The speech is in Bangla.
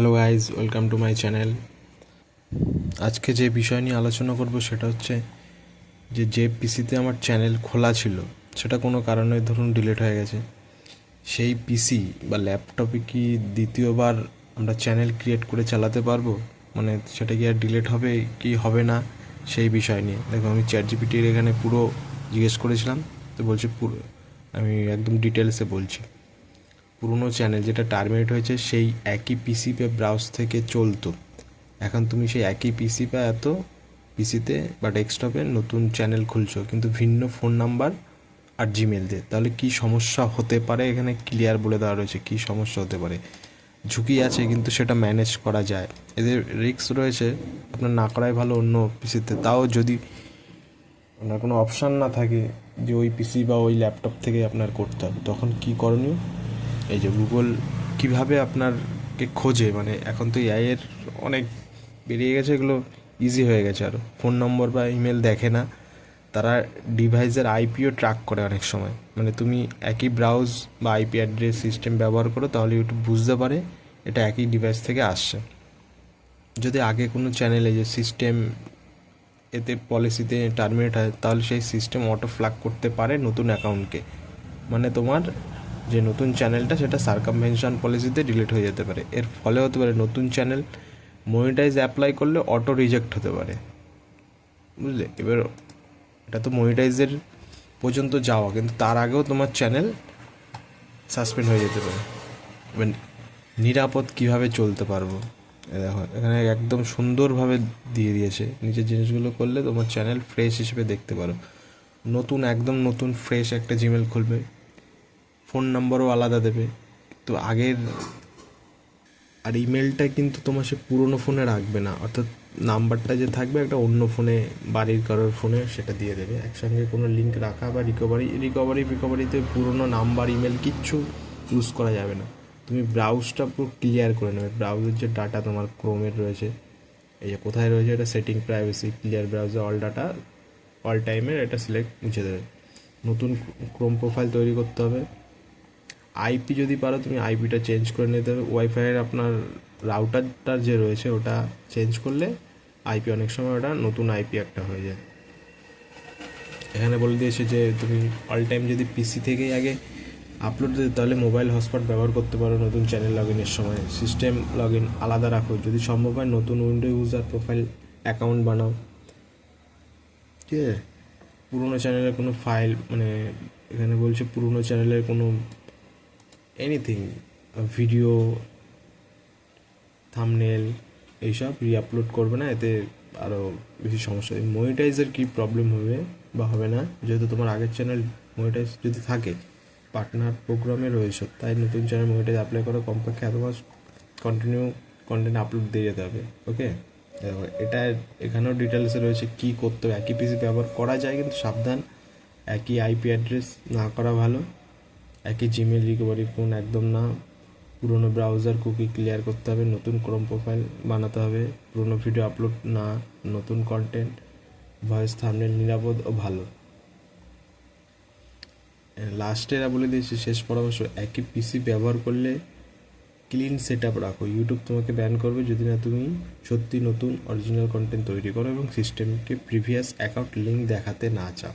Hello guys welcome to my channel আজকে যে বিষয় নিয়ে আলোচনা করব সেটা হচ্ছে যে যে পিসিতে আমার চ্যানেল খোলা ছিল, সেটা কোনো কারণে ধরুন ডিলিট হয়ে গেছে। সেই পিসি বা ল্যাপটপে কি দ্বিতীয়বার আমরা চ্যানেল ক্রিয়েট করে চালাতে পারব? মানে সেটা কি আর ডিলিট হবে কি হবে না? সেই বিষয় নিয়ে। দেখো, আমি চ্যাট জিপিটির এখানে পুরো জিজ্ঞেস করেছিলাম, তো বলছে পুরো, আমি একদম ডিটেলসে বলছি। পুরনো চ্যানেল যেটা টার্মিনেট হয়েছে সেই একই পিসি পে ব্রাউজ থেকে চলতো। এখন তুমি সেই একই পিসি পে এত পিসিতে বা ডেস্কটপে নতুন চ্যানেল খুলছো, কিন্তু ভিন্ন ফোন নাম্বার আর জিমেল দিয়ে। তাহলে কি সমস্যা হতে পারে? এখানে ক্লিয়ার বলে দেওয়া রয়েছে কি সমস্যা হতে পারে। ঝুঁকি আছে, কিন্তু সেটা ম্যানেজ করা যায়। এদের রিস্ক রয়েছে, আপনার না করাই ভালো অন্য পিসিতে তাও যদি আপনার কোনো অপশান না থাকে যে ওই পিসি বা ওই ল্যাপটপ থেকে আপনার করতে হবে, তখন কি করণীয়? এই যে গুগল কীভাবে আপনারকে খোঁজে? মানে এখন তো এআইয়ের অনেক বেরিয়ে গেছে, এগুলো ইজি হয়ে গেছে আরও ফোন নম্বর বা ইমেল দেখে না। তারা ডিভাইসের আইপিও ট্র্যাক করে অনেক সময়। মানে তুমি একই ব্রাউজ বা আইপি অ্যাড্রেস সিস্টেম ব্যবহার করো, তাহলে একটু বুঝতে পারে এটা একই ডিভাইস থেকে আসছে। যদি আগে কোনো চ্যানেলে যে সিস্টেম এতে পলিসিতে টার্মিনেট হয়, তাহলে সেই সিস্টেম অটো ফ্ল্যাগ করতে পারে নতুন অ্যাকাউন্টকে মানে তোমার যে নতুন চ্যানেলটা সেটা সার্কামভেনশন পলিসিতে ডিলিট হয়ে যেতে পারে। এর ফলে হতে পারে নতুন চ্যানেল মনিটাইজ অ্যাপ্লাই করলে অটো রিজেক্ট হতে পারে। বুঝলে? এবার এটা তো মনিটাইজের পর্যন্ত যাওয়া, কিন্তু তার আগেও তোমার চ্যানেল সাসপেন্ড হয়ে যেতে পারে। এবার নিরাপদ কীভাবে চলতে পারব? দেখো, এখানে একদম সুন্দরভাবে দিয়ে দিয়েছে। নিচের জিনিসগুলো করলে তোমার চ্যানেল ফ্রেশ হিসেবে দেখতে পারো। নতুন, একদম নতুন ফ্রেশ একটা জিমেল খুলবে। ফোন নাম্বারও আলাদা দেবে। তো আগের আর ইমেলটা কিন্তু তোমার সে পুরনো ফোনে রাখবে না। অর্থাৎ নাম্বারটা যে থাকবে একটা অন্য ফোনে, বাড়ির কারোর ফোনে সেটা দিয়ে দেবে। একসঙ্গে কোনো লিঙ্ক রাখা বা রিকভারি রিকভারি রিকভারিতে পুরনো নাম্বার ইমেল কিচ্ছু ইউজ করা যাবে না। তুমি ব্রাউজটা পুরো ক্লিয়ার করে নেবে। ব্রাউজের যে ডাটা তোমার ক্রোমের রয়েছে, এই যে কোথায় রয়েছে এটা সেটিং প্রাইভেসি ক্লিয়ার ব্রাউজে অল ডাটা অল টাইমের এটা সিলেক্ট মুছে দেবে। নতুন ক্রোম প্রোফাইল তৈরি করতে হবে। আইপি যদি পারো, তুমি আইপিটা চেঞ্জ করে নিতে হবে। ওয়াইফাইয়ের আপনার রাউটারটার যে রয়েছে, ওটা চেঞ্জ করলে আইপি অনেক সময় ওটা নতুন আইপি একটা হয়ে যায়। এখানে বলে দিয়েছে যে, তুমি অল টাইম যদি পিসি থেকেই আগে আপলোড দিতে, তাহলে মোবাইল হটস্পট ব্যবহার করতে পারো নতুন চ্যানেল লগ ইনের সময়। সিস্টেম লগ ইন আলাদা রাখো। যদি সম্ভব হয় নতুন উইন্ডো ইউজার প্রোফাইল অ্যাকাউন্ট বানাও। ঠিক আছে? পুরোনো চ্যানেলের কোনো ফাইল মানে এখানে বলছে পুরোনো চ্যানেলের কোনো এনিথিং ভিডিও থামনেল এইসব রিআপলোড করবে না, এতে আরও বেশি সমস্যা হবে মনিটাইজের কী প্রবলেম হবে বা হবে না, যেহেতু তোমার আগের চ্যানেল মনিটাইজ যদি থাকে পার্টনার প্রোগ্রামে রয়েছে, তাই নতুন চ্যানেল মনিটাইজ অ্যাপ্লাই করো কমপক্ষে এত মাস কন্টিনিউ কন্টেন্ট আপলোড দিয়ে যেতে হবে ওকে এটা এখানেও ডিটেলসে রয়েছে কী করতে হবে, একই পিসি ব্যবহার করা যায় কিন্তু সাবধান, একই আইপি অ্যাড্রেস না করা ভালো। একই জিমেল রিকভারি ফোন একদম না। পুরনো ব্রাউজার কুকি ক্লিয়ার করতে হবে, নতুন ক্রোম প্রোফাইল বানাতে হবে। পুরনো ভিডিও আপলোড না, নতুন কন্টেন্ট ভয়েস থামনেল নিরাপদ ও ভালো। লাস্টে এরা বলে দিয়েছে, শেষ পরামর্শ, একই পিসি ব্যবহার করলে ক্লিন সেট আপ রাখো। ইউটিউব তোমাকে ব্যান করবে যদি না তুমি সত্যি নতুন অরিজিনাল কন্টেন্ট তৈরি করো এবং সিস্টেমকে প্রিভিয়াস অ্যাকাউন্ট লিঙ্ক দেখাতে না চাও।